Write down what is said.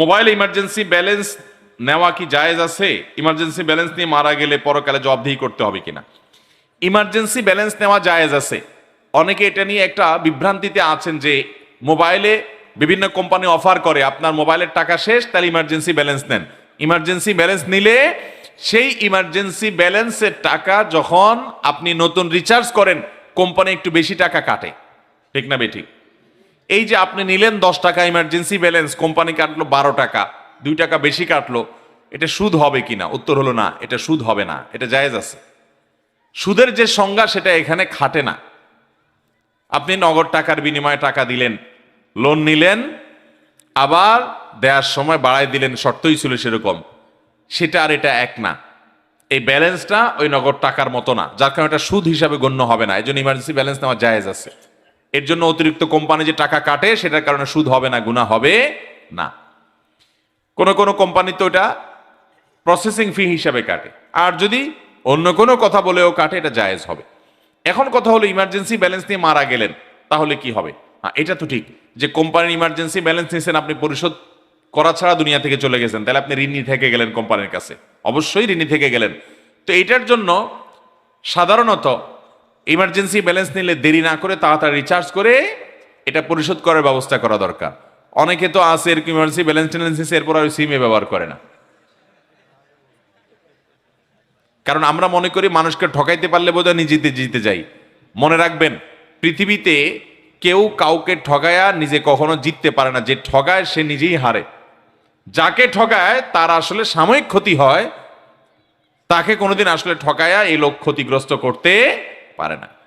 Mobile emergency balance নেওয়া কি জায়েজ আছে? ইমার্জেন্সি ব্যালেন্স নিয়ে মারা গেলে পরকালে জবাবদিহি করতে হবে কিনা? ইমার্জেন্সি ব্যালেন্স নেওয়া জায়েজ আছে। অনেকে এটা নিয়ে একটা বিভ্রান্তিতে আছেন যে মোবাইলে বিভিন্ন কোম্পানি অফার করে, আপনার মোবাইলের টাকা শেষ, তাহলে ইমার্জেন্সি ব্যালেন্স নেন। ইমার্জেন্সি ব্যালেন্স নিলে সেই ইমার্জেন্সি ব্যালেন্সের টাকা যখন আপনি নতুন রিচার্জ করেন, কোম্পানি একটু বেশি টাকা কাটে। ঠিক না বেঠিক এই যে আপনি নিলেন দশ টাকা ইমার্জেন্সি ব্যালেন্স কোম্পানি কাটলো বারো টাকা, দুই টাকা বেশি কাটলো, এটা সুদ হবে কিনা? উত্তর হলো না, এটা সুদ হবে না, এটা জায়েজ আছে। সুদের যে সংজ্ঞা, সেটা এখানে খাটে না। আপনি নগদ টাকার বিনিময়ে টাকা দিলেন লোন নিলেন, আবার দেওয়ার সময় বাড়াই দিলেন, শর্তই ছিল সেরকম। সেটা আর এটা এক না। এই ব্যালেন্সটা ওই নগদ টাকার মতো না, যার কারণে এটা সুদ হিসাবে গণ্য হবে না এই জন্য ইমার্জেন্সি ব্যালেন্স নেওয়া জায়েজ আছে। এর জন্য অতিরিক্ত কোম্পানি যে টাকা কাটে, সেটার কারণে সুদ হবে না গুণা হবে না। কোন কোন কোম্পানি তো এটা প্রসেসিং ফি হিসাবে কাটে। আর যদি অন্য কোনো কথা বলেও কাটে, এটা জায়েজ হবে। এখন কথা হলো ইমার্জেন্সি ব্যালেন্স নিয়ে মারা গেলেন, তাহলে কি হবে? হ্যাঁ এটা তো ঠিক যে কোম্পানির ইমার্জেন্সি ব্যালেন্স নিয়েছেন, আপনি পরিশোধ করা ছাড়া দুনিয়া থেকে চলে গেছেন, তাহলে আপনি ঋণী থেকে গেলেন কোম্পানির কাছে। অবশ্যই ঋণী থেকে গেলেন। তো এটার জন্য সাধারণত ইমার্জেন্সি ব্যালেন্স নিলে দেরি না করে তাড়াতাড়ি রিচার্জ করে এটা পরিশোধ করার ব্যবস্থা করা দরকার। অনেকে তো আছে এরকম ইমার্জেন্সি ব্যালেন্স ট্যালেন্স নিছে, এরপর আর সিমে ব্যবহার করে না। কারণ আমরা মনে করি মানুষকে ঠকাইতে পারলে বোধহয় নিজেতে জিতে যাই। মনে রাখবেন পৃথিবীতে কেউ কাউকে ঠগায়া নিজে কখনো জিততে পারে না। যে ঠগায় সে নিজেই হারে। যাকে ঠগায় তার আসলে সাময়িক ক্ষতি হয়। তাকে কোনোদিন আসলে ঠকায়া এই লোক ক্ষতিগ্রস্ত করতে পারে না।